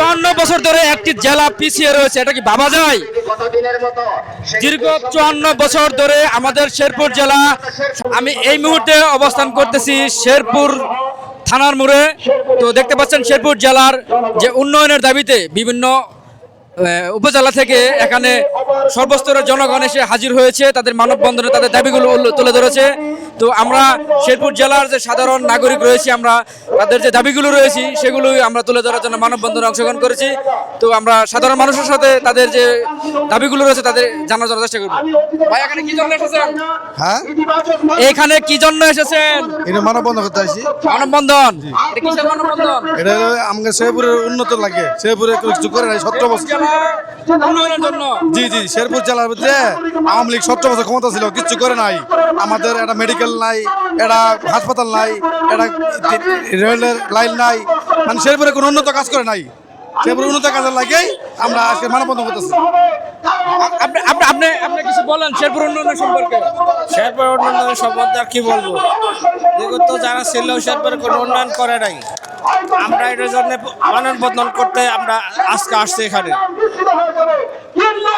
চুয়ান্ন বছর ধরে একটি জেলা পিছিয়ে রয়েছে, এটা কি ভাবা যায়? দীর্ঘ চুয়ান্ন বছর ধরে আমাদের শেরপুর জেলা, আমি এই মুহূর্তে অবস্থান করতেছি শেরপুর থানার মোড়ে। তো দেখতে পাচ্ছেন শেরপুর জেলার যে উন্নয়নের দাবিতে বিভিন্ন উপজেলা থেকে এখানে সর্বস্তরের জনগণ এসে হাজির হয়েছে, তাদের মানববন্ধনে তাদের দাবিগুলো তুলে ধরেছে। তো আমরা শেরপুর জেলার যে সাধারণ নাগরিক রয়েছি আমরা তাদের যে দাবিগুলো রয়েছে সেগুলোই আমরা তুলে ধরার জন্য মানববন্ধনে অংশগ্রহণ করেছি। তো আমরা সাধারণ মানুষের সাথে তাদের যে দাবিগুলো রয়েছে তাদের জানার জন্য চেষ্টা করব। ভাই এখানে কি জন্য এসেছেন? হ্যাঁ? এখানে কি জন্য এসেছেন? এটা মানব বন্ধ করতে আসছি মানববন্ধন। এটা মানববন্ধন? আমাকে শেরপুরের উন্নত লাগে। শেরপুরে কিছু করে নাই সতেরো বছর জি জি শেরপুর জেলার মধ্যে আওয়ামী লীগ সতেরো বছর ক্ষমতা ছিল কিছু করে নাই। আমাদের একটা মেডিকেল নাই একটা হাসপাতাল নাই একটা রেলের লাইন নাই। মানে শেরপুরে কোনো উন্নত কাজ করে নাই। শেরপুর উন্নত কাজের লাগেই আমরা আজকে মানববন্ধন করতেছি। আপনি আপনি আপনি আপনি কিছু বলেন শেরপুর উন্নয়ন সম্পর্কে। শেরপুর উন্নয়ন সম্বন্ধে আর কি বলব? বিগত যারা ছিল শেরপুরে কোনো উন্নয়ন করে নাই। আমরা এটার জন্য মানববন্ধন করতে আমরা আজকে আসছি এখানে।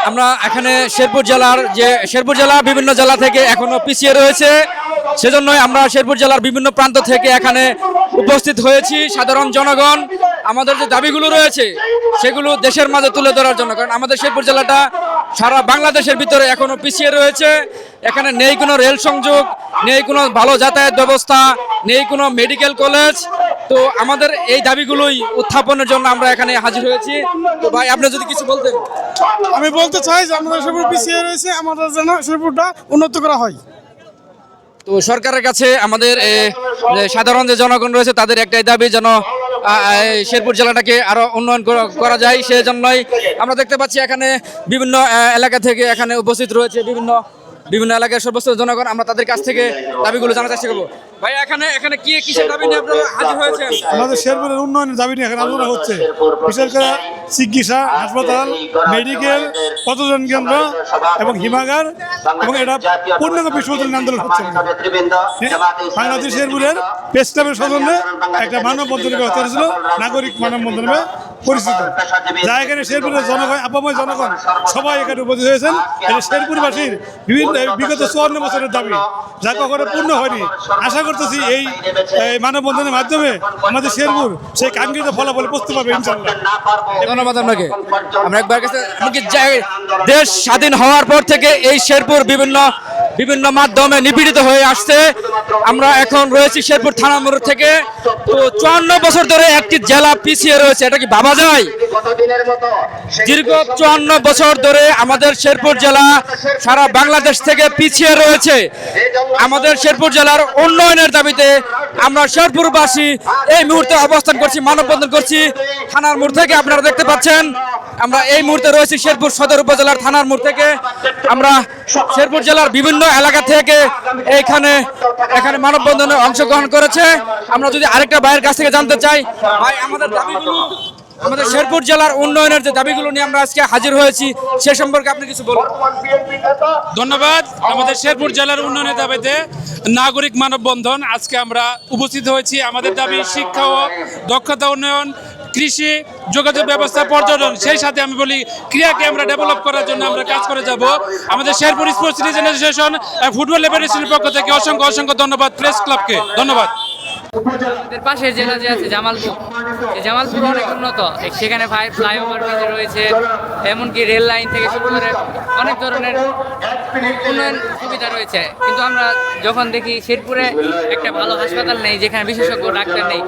আমরা এখানে শেরপুর জেলার যে শেরপুর জেলা বিভিন্ন জেলা থেকে এখনও পিছিয়ে রয়েছে। সেজন্যই আমরা শেরপুর জেলার বিভিন্ন প্রান্ত থেকে এখানে উপস্থিত হয়েছি। সাধারণ জনগণ, আমাদের যে দাবিগুলো রয়েছে, সেগুলো দেশের মাঝে তুলে ধরার জন্য। কারণ আমাদের শেরপুর জেলাটা সারা বাংলাদেশের ভিতরে এখনও পিছিয়ে রয়েছে। এখানে নেই কোনো রেল সংযোগ, নেই কোনো ভালো যাতায়াত ব্যবস্থা, নেই কোনো মেডিকেল কলেজ। তো আমাদের এই দাবিগুলোই উত্থাপনের জন্য আমরা এখানে হাজির হয়েছি। তো ভাই, আপনি যদি কিছু বলতেন। আমি বলতে চাই যে আমাদের শেরপুর পিছিয়ে রয়েছে, আমাদের যেন শেরপুরটা উন্নত করা হয়। তো সরকারের কাছে আমাদের সাধারণ যে জনগণ রয়েছে, তাদের একটাই দাবি যেন শেরপুর জেলাটাকে আরও উন্নয়ন করা- করা যায়। সেজন্যই আমরা দেখতে পাচ্ছি এখানে বিভিন্ন এলাকা থেকে এখানে উপস্থিত রয়েছে বিভিন্ন বিভিন্ন এলাকার সর্বস্ত জনগণ, আমরা তাদের কাছ থেকে দাবিগুলো জানার চেষ্টা করব। ভাই, এখানে এখানে কি কিসের দাবি নিয়ে আপনারা হাজির হয়েছেন? আমাদের শেরপুরের উন্নয়নের দাবি নিয়ে এখানে আলোচনা হচ্ছে। বিশেষ করে চিকিৎসা, হাসপাতাল, মেডিকেল পর্যটন কেন্দ্র এবং হিমাগার এবং এটা পূর্ণাঙ্গ বিশ্ববিদ্যালয় আন্দোলন হচ্ছে বাংলাদেশ শেরপুরের প্রেস ক্লাবের সৌজন্যে একটা মানববন্ধন ব্যবস্থা হয়েছিল, নাগরিক মানববন্ধন নামে পরিচিত। যা এখানে শেরপুরের জনগণ আপাময় জনগণ সবাই এখানে উপস্থিত হয়েছেন। এটা শেরপুরবাসীর বিভিন্ন বিগত চুয়ান্ন বছরের দাবি যা কখনো পূর্ণ হয়নি। আশা করতেছি এই এই মানববন্ধনের মাধ্যমে আমাদের শেরপুর সেই কাঙ্ক্ষিত ফলাফল বুঝতে পারবে। ইনশাল্লাহ ধন্যবাদ আপনাকে। আমরা একবার কাছে দেশ স্বাধীন হওয়ার পর থেকে এই শেরপুর বিভিন্ন বিভিন্ন মাধ্যমে নিপীড়িত হয়ে আসছে। আমরা এখন রয়েছি শেরপুর থানা মোড় থেকে। তো চুয়ান্ন বছর ধরে একটি জেলা পিছিয়ে রয়েছে, এটা কি ভাবা যায়? দীর্ঘ চুয়ান্ন বছর ধরে আমাদের শেরপুর জেলা সারা বাংলাদেশ থেকে পিছিয়ে রয়েছে। আমাদের শেরপুর জেলার উন্নয়নের দাবিতে আমরা শেরপুরবাসী এই মুহূর্তে অবস্থান করছি মানববন্ধন করছি। থানার মোড় থেকে আপনারা দেখতে পাচ্ছেন আমরা এই মুহূর্তে রয়েছি শেরপুর সদর উপজেলার থানার মোড় থেকে। আমরা শেরপুর জেলার বিভিন্ন এলাকা থেকে এইখানে এখানে মানববন্ধনে অংশগ্রহণ করেছে। আমরা যদি আরেকটা ভাইয়ের কাছ থেকে জানতে চাই ভাই আমাদের দাবিগুলো আমাদের শেরপুর জেলার উন্নয়নের যে দাবিগুলো নিয়ে আমরা আজকে হাজির হয়েছি সে সম্পর্কে আপনি কিছু বলুন। ধন্যবাদ। আমাদের শেরপুর জেলার উন্নয়নের দাবিতে নাগরিক মানববন্ধন আজকে আমরা উপস্থিত হয়েছি। আমাদের দাবি শিক্ষা ও দক্ষতা উন্নয়ন কৃষি যোগাযোগ ব্যবস্থা পর্যটন সেই সাথে আমি বলি ক্রীড়াকে আমরা ডেভেলপ করার জন্য আমরা কাজ করে যাব। আমাদের Sherpur sports citizen association football ফেডারেশনের পক্ষ থেকে অসংখ্য অসংখ্য ধন্যবাদ প্রেস ক্লাবকে। ধন্যবাদ। আমাদের পাশের জেলা যে আছে জামালপুর জামালপুর অনেক উন্নত। সেখানে ফ্লাই- ফ্লাইওভার ব্রিজ রয়েছে, এমনকি রেল লাইন থেকে শুরু করে অনেক ধরনের উন্নয়ন সুবিধা রয়েছে। কিন্তু আমরা যখন দেখি শেরপুরে একটা ভালো হাসপাতাল নেই, যেখানে বিশেষজ্ঞ ডাক্তার নেই,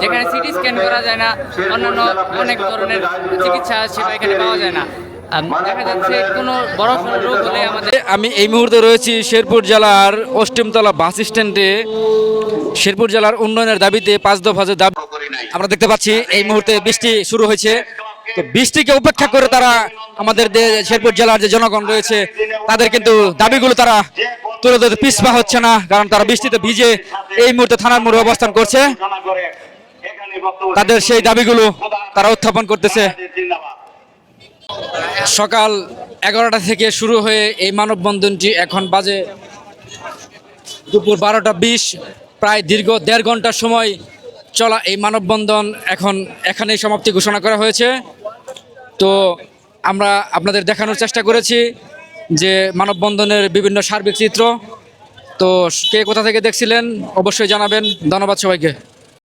যেখানে সিটি স্ক্যান করা যায় না, অন্যান্য অনেক ধরনের চিকিৎসা সেবা এখানে পাওয়া যায় না। আম, দেখা যাচ্ছে কোনো বড় কোনো রোগ হলে আমাদের আমি এই মুহূর্তে রয়েছি শেরপুর জেলার অষ্টমতলা বাস স্ট্যান্ডে। শেরপুর জেলার উন্নয়নের দাবিতে পাঁচ দফা যে দাবি আমরা দেখতে পাচ্ছি এই মুহূর্তে বৃষ্টি শুরু হয়েছে। তো বৃষ্টিকে উপেক্ষা করে তারা আমাদের শেরপুর জেলার যে জনগণ রয়েছে তাদের কিন্তু দাবিগুলো তারা তুলে ধরতে পিছপা হচ্ছে না কারণ তারা বৃষ্টিতে ভিজে এই মুহূর্তে থানার মোড়ে অবস্থান করছে। তাদের সেই দাবিগুলো তারা উত্থাপন করতেছে। সকাল এগারোটা থেকে শুরু হয়ে এই মানববন্ধনটি এখন বাজে দুপুর বারোটা বিশ, প্রায় দীর্ঘ দেড় ঘণ্টার সময় চলা এই মানববন্ধন এখন এখানেই সমাপ্তি ঘোষণা করা হয়েছে। তো আমরা আপনাদের দেখানোর চেষ্টা করেছি যে মানববন্ধনের বিভিন্ন সার্বিক চিত্র। তো কে কোথা থেকে দেখছিলেন অবশ্যই জানাবেন। ধন্যবাদ সবাইকে।